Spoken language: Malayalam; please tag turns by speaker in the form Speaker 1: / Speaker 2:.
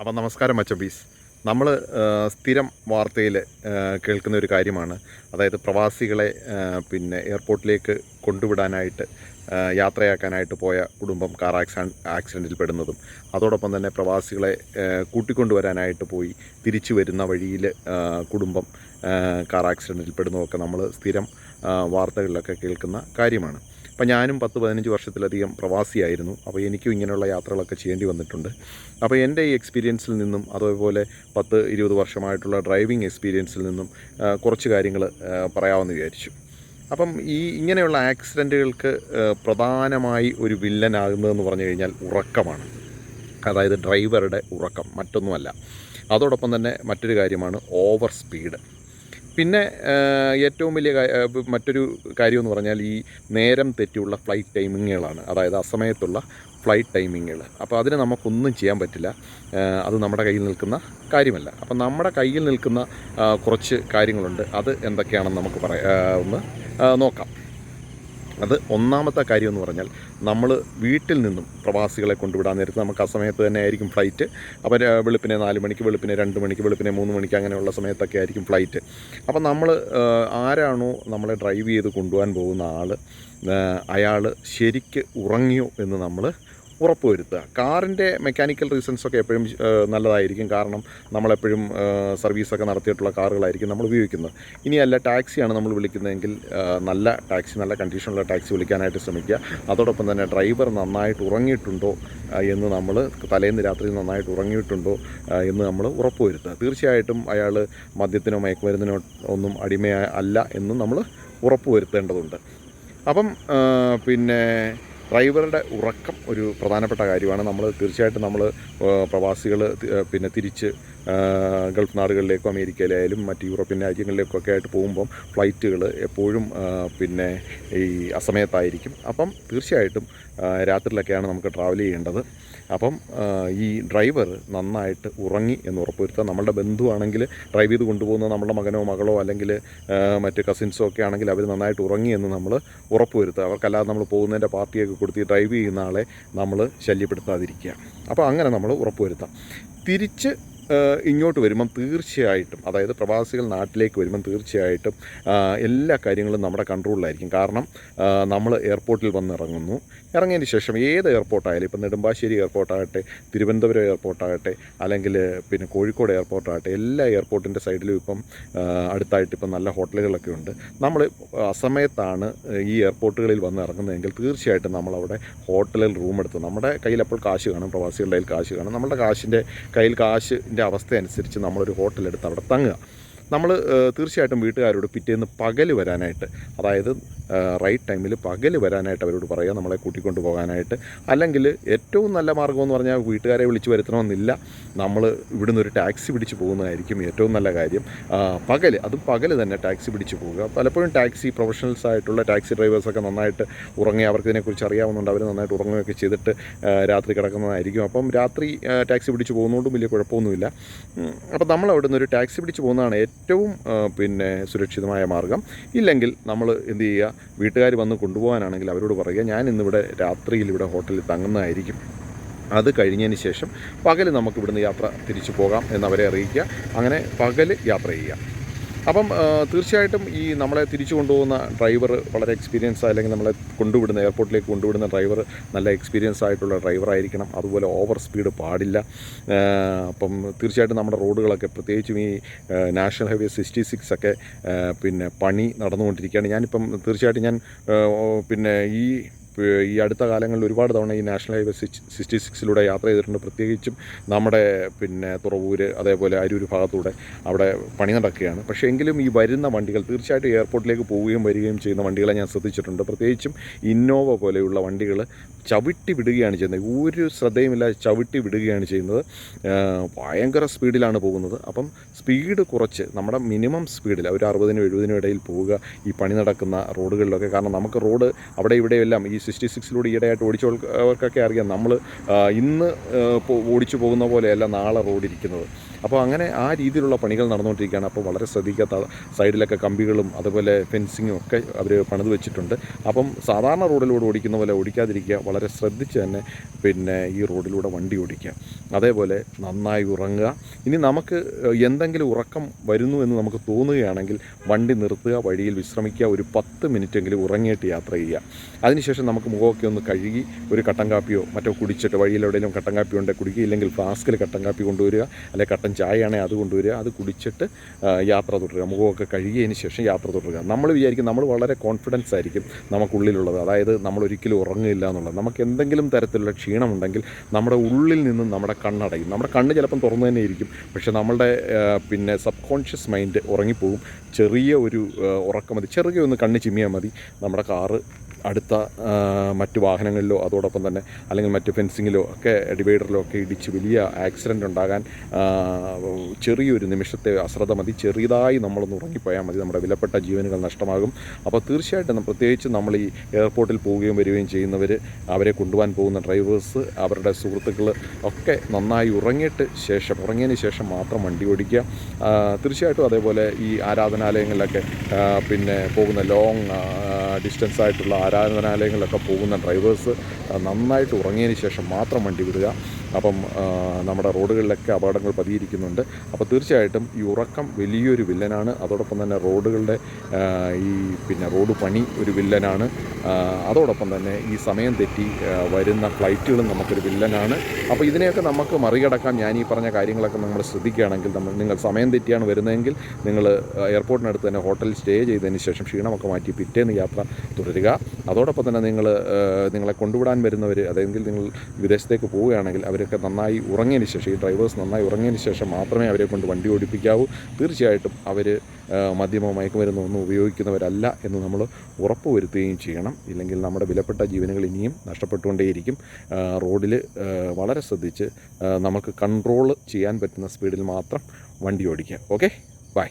Speaker 1: അപ്പം നമസ്കാരം മച്ചബീസ് നമ്മൾ സ്ഥിരം വാർത്തയിൽ കേൾക്കുന്ന ഒരു കാര്യമാണ്. അതായത് പ്രവാസികളെ പിന്നെ എയർപോർട്ടിലേക്ക് കൊണ്ടുവിടാനായിട്ട് യാത്രയാക്കാനായിട്ട് പോയ കുടുംബം കാർ ആക്സിഡൻ ആക്സിഡന്റിൽ പെടുന്നതും അതോടൊപ്പം തന്നെ പ്രവാസികളെ കൂട്ടിക്കൊണ്ടുവരാനായിട്ട് പോയി തിരിച്ചു വരുന്ന വഴിയിൽ കുടുംബം കാർ ആക്സിഡന്റിൽ പെടുന്നതൊക്കെ നമ്മൾ സ്ഥിരം വാർത്തകളിലൊക്കെ കേൾക്കുന്ന കാര്യമാണ്. അപ്പം ഞാനും പത്ത് പതിനഞ്ച് വർഷത്തിലധികം പ്രവാസിയായിരുന്നു. അപ്പോൾ എനിക്കും ഇങ്ങനെയുള്ള യാത്രകളൊക്കെ ചെയ്യേണ്ടി വന്നിട്ടുണ്ട്. അപ്പോൾ എന്റെ ഈ എക്സ്പീരിയൻസിൽ നിന്നും അതുപോലെ പത്ത് ഇരുപത് വർഷമായിട്ടുള്ള ഡ്രൈവിംഗ് എക്സ്പീരിയൻസിൽ നിന്നും കുറച്ച് കാര്യങ്ങൾ പറയാമെന്ന് വിചാരിച്ചു. അപ്പം ഈ ഇങ്ങനെയുള്ള ആക്സിഡന്റുകൾക്ക് പ്രധാനമായി ഒരു വില്ലനാകുന്നതെന്ന് പറഞ്ഞു കഴിഞ്ഞാൽ ഉറക്കമാണ്. അതായത് ഡ്രൈവറുടെ ഉറക്കം മറ്റൊന്നുമല്ല. അതോടൊപ്പം തന്നെ മറ്റൊരു കാര്യമാണ് ഓവർ സ്പീഡ്. പിന്നെ ഏറ്റവും വലിയ മറ്റൊരു കാര്യം എന്ന് പറഞ്ഞാൽ ഈ നേരം തെറ്റിയുള്ള ഫ്ലൈറ്റ് ടൈമിങ്ങുകളാണ് അതായത് അസമയത്തുള്ള ഫ്ലൈറ്റ് ടൈമിങ്ങുകൾ അപ്പോൾ അതിന് നമുക്കൊന്നും ചെയ്യാൻ പറ്റില്ല. അത് നമ്മുടെ കയ്യിൽ നിൽക്കുന്ന കാര്യമല്ല. അപ്പം നമ്മുടെ കയ്യിൽ നിൽക്കുന്ന കുറച്ച് കാര്യങ്ങളുണ്ട്. അത് എന്തൊക്കെയാണെന്ന് നമുക്ക് പറയാം ഒന്ന് നോക്കാം. അത് ഒന്നാമത്തെ കാര്യം എന്ന് പറഞ്ഞാൽ നമ്മൾ വീട്ടിൽ നിന്നും പ്രവാസികളെ കൊണ്ടുവിടാൻ നേരത്ത് നമുക്ക് ആ സമയത്ത് തന്നെ ആയിരിക്കും ഫ്ലൈറ്റ്. അപ്പോൾ ര- വെളുപ്പിനെ നാല് മണിക്ക് വെളുപ്പിനെ രണ്ട് മണിക്ക് വെളുപ്പിനെ മൂന്ന് മണിക്ക് അങ്ങനെയുള്ള സമയത്തൊക്കെ ആയിരിക്കും ഫ്ലൈറ്റ്. അപ്പം നമ്മൾ ആരാണോ നമ്മളെ ഡ്രൈവ് ചെയ്ത് കൊണ്ടുപോകാൻ പോകുന്ന ആൾ അയാൾ ശരിക്ക് ഉറങ്ങിയോ എന്ന് നമ്മൾ ഉറപ്പുവരുത്തുക. കാറിന്റെ മെക്കാനിക്കൽ റീസൺസ് ഒക്കെ എപ്പോഴും നല്ലതായിരിക്കും. കാരണം നമ്മളെപ്പോഴും സർവീസൊക്കെ നടത്തിയിട്ടുള്ള കാറുകളായിരിക്കും നമ്മൾ ഉപയോഗിക്കുന്നത്. ഇനിയല്ല ടാക്സിയാണ് നമ്മൾ വിളിക്കുന്നതെങ്കിൽ നല്ല ടാക്സി നല്ല കണ്ടീഷനുള്ള ടാക്സി വിളിക്കാനായിട്ട് ശ്രമിക്കുക. അതോടൊപ്പം തന്നെ ഡ്രൈവർ നന്നായിട്ട് ഉറങ്ങിയിട്ടുണ്ടോ എന്ന് നമ്മൾ തലേന്ന് രാത്രി നന്നായിട്ട് ഉറങ്ങിയിട്ടുണ്ടോ എന്ന് നമ്മൾ ഉറപ്പുവരുത്തുക. തീർച്ചയായിട്ടും അയാൾ മദ്യത്തിനോ മയക്കുമരുന്നിനോ ഒന്നും അടിമ അല്ല എന്നും നമ്മൾ ഉറപ്പുവരുത്തേണ്ടതുണ്ട്. അപ്പം പിന്നെ ഡ്രൈവറുടെ ഉറക്കം ഒരു പ്രധാനപ്പെട്ട കാര്യമാണ്. നമ്മൾ തീർച്ചയായിട്ടും നമ്മൾ പ്രവാസികൾ പിന്നെ തിരിച്ച് ഗൾഫ് നാടുകളിലേക്കോ അമേരിക്കയിലായാലും മറ്റ് യൂറോപ്യൻ രാജ്യങ്ങളിലേക്കൊക്കെ ആയിട്ട് പോകുമ്പം ഫ്ലൈറ്റുകൾ എപ്പോഴും പിന്നെ ഈ അസമയത്തായിരിക്കും. അപ്പം തീർച്ചയായിട്ടും രാത്രിയിലൊക്കെയാണ് നമുക്ക് ട്രാവൽ ചെയ്യേണ്ടത്. അപ്പം ഈ ഡ്രൈവർ നന്നായിട്ട് ഉറങ്ങി എന്ന് ഉറപ്പുവരുത്തുക. നമ്മളുടെ ബന്ധുവാണെങ്കിൽ ഡ്രൈവ് ചെയ്ത് കൊണ്ടുപോകുന്ന നമ്മുടെ മകനോ മകളോ അല്ലെങ്കിൽ മറ്റ് കസിൻസോ ഒക്കെ ആണെങ്കിൽ അവർ നന്നായിട്ട് ഉറങ്ങി എന്ന് നമ്മൾ ഉറപ്പുവരുത്തുക. അവർക്കല്ലാതെ നമ്മൾ പോകുന്നതിന്റെ പാർട്ടിയൊക്കെ കൊടുത്ത് ഡ്രൈവ് ചെയ്യുന്ന ആളെ നമ്മൾ ശല്യപ്പെടുത്താതിരിക്കുക. അപ്പോൾ അങ്ങനെ നമ്മൾ ഉറപ്പുവരുത്താം. തിരിച്ച് ഇങ്ങോട്ട് വരുമ്പം തീർച്ചയായിട്ടും അതായത് പ്രവാസികൾ നാട്ടിലേക്ക് വരുമ്പം തീർച്ചയായിട്ടും എല്ലാ കാര്യങ്ങളും നമ്മുടെ കൺട്രോളിലായിരിക്കും. കാരണം നമ്മൾ എയർപോർട്ടിൽ വന്ന് ഇറങ്ങുന്നു ഇറങ്ങിയതിന് ശേഷം ഏത് എയർപോർട്ടായാലും ഇപ്പം നെടുമ്പാശ്ശേരി എയർപോർട്ടാകട്ടെ തിരുവനന്തപുരം എയർപോർട്ടാകട്ടെ അല്ലെങ്കിൽ പിന്നെ കോഴിക്കോട് എയർപോർട്ടാകട്ടെ എല്ലാ എയർപോർട്ടിന്റെ സൈഡിലും ഇപ്പം അടുത്തായിട്ട് ഇപ്പം നല്ല ഹോട്ടലുകളൊക്കെ ഉണ്ട്. നമ്മൾ അസമയത്താണ് ഈ എയർപോർട്ടുകളിൽ വന്ന് ഇറങ്ങുന്നതെങ്കിൽ തീർച്ചയായിട്ടും നമ്മളവിടെ ഹോട്ടലിൽ റൂം എടുത്ത് നമ്മുടെ കയ്യിൽ അപ്പോൾ കാശ് കാണും പ്രവാസികളുടെ കയ്യിൽ കാശ് കാണും. നമ്മുടെ കാശിന്റെ കയ്യിൽ കാശിന്റെ അവസ്ഥ അനുസരിച്ച് നമ്മളൊരു ഹോട്ടലെടുത്ത് അവിടെ തങ്ങുക. നമ്മൾ തീർച്ചയായിട്ടും വീട്ടുകാരോട് പിറ്റേന്ന് പകൽ വരാനായിട്ട് അതായത് റൈറ്റ് ടൈമിൽ പകൽ വരാനായിട്ട് അവരോട് പറയുക നമ്മളെ കൂട്ടിക്കൊണ്ട് പോകാനായിട്ട്. അല്ലെങ്കിൽ ഏറ്റവും നല്ല മാർഗം എന്ന് പറഞ്ഞാൽ വീട്ടുകാരെ വിളിച്ച് വരുത്തണമെന്നില്ല. നമ്മൾ ഇവിടുന്ന് ഒരു ടാക്സി പിടിച്ച് പോകുന്നതായിരിക്കും ഏറ്റവും നല്ല കാര്യം. പകൽ അതും പകൽ തന്നെ ടാക്സി പിടിച്ച് പോവുക പലപ്പോഴും ടാക്സി പ്രൊഫഷണൽസ് ആയിട്ടുള്ള ടാക്സി ഡ്രൈവേഴ്സൊക്കെ നന്നായിട്ട് ഉറങ്ങി അവർക്ക് ഇതിനെക്കുറിച്ച് അറിയാവുന്നുണ്ട് അവർ നന്നായിട്ട് ഉറങ്ങുകയൊക്കെ ചെയ്തിട്ട് രാത്രി കിടക്കുന്നതായിരിക്കും. അപ്പം രാത്രി ടാക്സി പിടിച്ച് പോകുന്നതുകൊണ്ടും വലിയ കുഴപ്പമൊന്നുമില്ല. അപ്പോൾ അപ്പം നമ്മൾ അവിടുന്ന് ഒരു ടാക്സി പിടിച്ച് പോകുന്നതാണ് ഏറ്റവും ആ, പിന്നെ സുരക്ഷിതമായ മാർഗം. ഇല്ലെങ്കിൽ നമ്മൾ എന്ത് ചെയ്യുക വീട്ടുകാർ വന്ന് കൊണ്ടുപോകാനാണെങ്കിൽ അവരോട് പറയുക ഞാൻ ഇന്നിവിടെ രാത്രിയിൽ ഇവിടെ ഹോട്ടലിൽ തങ്ങുന്നതായിരിക്കും. അത് കഴിഞ്ഞതിന് ശേഷം പകൽ നമുക്ക് ഇവിടുന്ന് യാത്ര തിരിച്ചു പോകാം എന്നവരെ അറിയിക്കുക. അങ്ങനെ പകൽ യാത്ര ചെയ്യുക. അപ്പം തീർച്ചയായിട്ടും ഈ നമ്മളെ തിരിച്ചു കൊണ്ടുപോകുന്ന ഡ്രൈവർ വളരെ എക്സ്പീരിയൻസ് അല്ലെങ്കിൽ നമ്മളെ കൊണ്ടുവിടുന്ന എയർപോർട്ടിലേക്ക് കൊണ്ടുവിടുന്ന ഡ്രൈവർ നല്ല എക്സ്പീരിയൻസ് ആയിട്ടുള്ള ഡ്രൈവർ ആയിരിക്കണം അതുപോലെ ഓവർ സ്പീഡ് പാടില്ല. അപ്പം തീർച്ചയായിട്ടും നമ്മുടെ റോഡുകളൊക്കെ പ്രത്യേകിച്ചും ഈ നാഷണൽ ഹൈവേ സിക്സ്റ്റി സിക്സ് ഒക്കെ പിന്നെ പണി നടന്നുകൊണ്ടിരിക്കുകയാണ്. ഞാനിപ്പം തീർച്ചയായിട്ടും ഞാൻ പിന്നെ ഈ ഈ അടുത്ത കാലങ്ങളിൽ ഒരുപാട് തവണ ഈ നാഷണൽ ഹൈവേ സിക്സ് സിക്സ്റ്റി സിക്സിലൂടെ യാത്ര ചെയ്തിട്ടുണ്ട്. പ്രത്യേകിച്ചും നമ്മുടെ പിന്നെ തുറവൂര് അതേപോലെ അരൂർ ഭാഗത്തൂടെ അവിടെ പണി നടക്കുകയാണ്. പക്ഷേ എങ്കിലും ഈ വരുന്ന വണ്ടികൾ തീർച്ചയായിട്ടും എയർപോർട്ടിലേക്ക് പോവുകയും വരികയും ചെയ്യുന്ന വണ്ടികളെ ഞാൻ ശ്രദ്ധിച്ചിട്ടുണ്ട്. പ്രത്യേകിച്ചും ഇന്നോവ പോലെയുള്ള വണ്ടികൾ ചവിട്ടി വിടുകയാണ് ചെയ്യുന്നത്. ഒരു ശ്രദ്ധയുമില്ലാതെ ചവിട്ടി വിടുകയാണ് ചെയ്യുന്നത്. ഭയങ്കര സ്പീഡിലാണ് പോകുന്നത്. അപ്പം സ്പീഡ് കുറച്ച് നമ്മുടെ മിനിമം സ്പീഡിൽ ഒരു അറുപതിനും എഴുപതിനും ഇടയിൽ പോവുക ഈ പണി നടക്കുന്ന റോഡുകളിലൊക്കെ. കാരണം നമുക്ക് റോഡ് അവിടെ ഇവിടെയെല്ലാം ഈ സിക്സ്റ്റി സിക്സിലൂടെ ഈയിടെയായിട്ട് ഓടിച്ചവർക്കൊക്കെ അറിയാം നമ്മൾ ഇന്ന് ഓടിച്ചു പോകുന്ന പോലെയല്ല നാളെ റോഡിരിക്കുന്നത്. അപ്പോൾ അങ്ങനെ ആ രീതിയിലുള്ള പണികൾ നടന്നുകൊണ്ടിരിക്കുകയാണ്. അപ്പോൾ വളരെ ശ്രദ്ധിക്കാത്ത സൈഡിലൊക്കെ കമ്പികളും അതുപോലെ ഫെൻസിങ്ങും ഒക്കെ അവർ പണിത് വെച്ചിട്ടുണ്ട്. അപ്പം സാധാരണ റോഡിലൂടെ ഓടിക്കുന്ന പോലെ ഓടിക്കാതിരിക്കുക. വളരെ ശ്രദ്ധിച്ച് തന്നെ പിന്നെ ഈ റോഡിലൂടെ വണ്ടി ഓടിക്കുക. അതേപോലെ നന്നായി ഉറങ്ങുക. ഇനി നമുക്ക് എന്തെങ്കിലും ഉറക്കം വരുന്നു എന്ന് നമുക്ക് തോന്നുകയാണെങ്കിൽ വണ്ടി നിർത്തുക വഴിയിൽ വിശ്രമിക്കുക ഒരു പത്ത് മിനിറ്റെങ്കിലും ഉറങ്ങിയിട്ട് യാത്ര ചെയ്യുക. അതിനുശേഷം നമുക്ക് മുഖമൊക്കെ ഒന്ന് കഴുകി ഒരു കട്ടൻ കാപ്പിയോ മറ്റോ കുടിച്ചിട്ട് വഴിയിലെവിടെയെങ്കിലും കട്ടൻ കാപ്പി ഉണ്ടെങ്കിൽ കുടിക്കുക ഇല്ലെങ്കിൽ ഫ്ലാസ്കിൽ കട്ടൻ കാപ്പി കൊണ്ടുവരിക അല്ലെങ്കിൽ കട്ടൻ ചായയാണെങ്കിൽ അത് കൊണ്ടുവരിക അത് കുടിച്ചിട്ട് യാത്ര തുടരുക മുഖമൊക്കെ കഴുകിയതിന് ശേഷം യാത്ര തുടരുക. നമ്മൾ വിചാരിക്കും നമ്മൾ വളരെ കോൺഫിഡൻസ് ആയിരിക്കും നമുക്കുള്ളിലുള്ളത്. അതായത് നമ്മൾ ഒരിക്കലും ഉറങ്ങില്ല എന്നുള്ളത്. നമുക്ക് എന്തെങ്കിലും തരത്തിലുള്ള ക്ഷീണമുണ്ടെങ്കിൽ നമ്മുടെ ഉള്ളിൽ നിന്നും നമ്മുടെ കണ്ണടയും നമ്മുടെ കണ്ണ് ചിലപ്പം തുറന്നു തന്നെ ഇരിക്കും. പക്ഷേ നമ്മളുടെ പിന്നെ സബ് കോൺഷ്യസ് മൈൻഡ് ഉറങ്ങിപ്പോകും. ചെറിയ ഒരു ഉറക്കം മതി. ചെറുകെ ഒന്ന് കണ്ണ് ചിമ്മിയാൽ മതി. നമ്മുടെ കാറ് അടുത്ത മറ്റു വാഹനങ്ങളിലോ അതോടൊപ്പം തന്നെ അല്ലെങ്കിൽ മറ്റ് ഫെൻസിങ്ങിലോ ഒക്കെ ഡിവൈഡറിലോ ഒക്കെ ഇടിച്ച് വലിയ ആക്സിഡന്റ് ഉണ്ടാകാൻ ചെറിയൊരു നിമിഷത്തെ അശ്രദ്ധ മതി. ചെറിയതായി നമ്മളൊന്ന് ഉറങ്ങിപ്പോയാൽ മതി. നമ്മുടെ വിലപ്പെട്ട ജീവനുകൾ നഷ്ടമാകും. അപ്പോൾ തീർച്ചയായിട്ടും പ്രത്യേകിച്ച് നമ്മൾ ഈ എയർപോർട്ടിൽ പോവുകയും വരികയും ചെയ്യുന്നവർ അവരെ കൊണ്ടുപോകാൻ പോകുന്ന ഡ്രൈവേഴ്സ് അവരുടെ സുഹൃത്തുക്കൾ ഒക്കെ നന്നായി ഉറങ്ങിയിട്ട് ശേഷം ഉറങ്ങിയതിന് ശേഷം മാത്രം വണ്ടി ഓടിക്കുക. തീർച്ചയായിട്ടും അതേപോലെ ഈ ആരാധനാലയങ്ങളിലൊക്കെ പിന്നെ പോകുന്ന ലോങ് ഡിസ്റ്റൻസ് ആയിട്ടുള്ള ആരാധനാലയങ്ങളിലൊക്കെ പോകുന്ന ഡ്രൈവേഴ്സ് നന്നായിട്ട് ഉറങ്ങിയതിന് ശേഷം മാത്രം വണ്ടി വിടുക. അപ്പം നമ്മുടെ റോഡുകളിലൊക്കെ അപകടങ്ങൾ പതിയിരിക്കുന്നുണ്ട്. അപ്പോൾ തീർച്ചയായിട്ടും ഈ ഉറക്കം വലിയൊരു വില്ലനാണ്. അതോടൊപ്പം തന്നെ റോഡുകളുടെ ഈ പിന്നെ റോഡ് പണി ഒരു വില്ലനാണ്. അതോടൊപ്പം തന്നെ ഈ സമയം തെറ്റി വരുന്ന ഫ്ലൈറ്റുകളും നമുക്കൊരു വില്ലനാണ്. അപ്പോൾ ഇതിനെയൊക്കെ നമുക്ക് മറികടക്കാം ഞാൻ ഈ പറഞ്ഞ കാര്യങ്ങളൊക്കെ നമ്മൾ ശ്രദ്ധിക്കുകയാണെങ്കിൽ നമ്മൾ നിങ്ങൾ സമയം തെറ്റിയാണ് വരുന്നതെങ്കിൽ നിങ്ങൾ എയർപോർട്ടിനടുത്ത് തന്നെ ഹോട്ടലിൽ സ്റ്റേ ചെയ്തതിന് ശേഷം ക്ഷീണമൊക്കെ മാറ്റി പിറ്റേന്ന് യാത്ര തുടരുക. അതോടൊപ്പം തന്നെ നിങ്ങൾ നിങ്ങളെ കൊണ്ടുവിടാൻ വരുന്നവർ അതെങ്കിൽ നിങ്ങൾ വിദേശത്തേക്ക് പോവുകയാണെങ്കിൽ അവരൊക്കെ നന്നായി ഉറങ്ങിയതിന് ശേഷം ഈ ഡ്രൈവേഴ്സ് നന്നായി ഉറങ്ങിയതിന് ശേഷം മാത്രമേ അവരെ കൊണ്ട് വണ്ടി ഓടിപ്പിക്കാവൂ. തീർച്ചയായിട്ടും അവർ മദ്യമോ മയക്കുമരുന്നോ ഒന്നും ഉപയോഗിക്കുന്നവരല്ല എന്ന് നമ്മൾ ഉറപ്പുവരുത്തുകയും ചെയ്യണം. ഇല്ലെങ്കിൽ നമ്മുടെ വിലപ്പെട്ട ജീവനുകൾ ഇനിയും നഷ്ടപ്പെട്ടുകൊണ്ടേയിരിക്കും. റോഡിൽ വളരെ ശ്രദ്ധിച്ച് നമുക്ക് കൺട്രോൾ ചെയ്യാൻ പറ്റുന്ന സ്പീഡിൽ മാത്രം വണ്ടി ഓടിക്കുക. ഓക്കെ? ബൈ.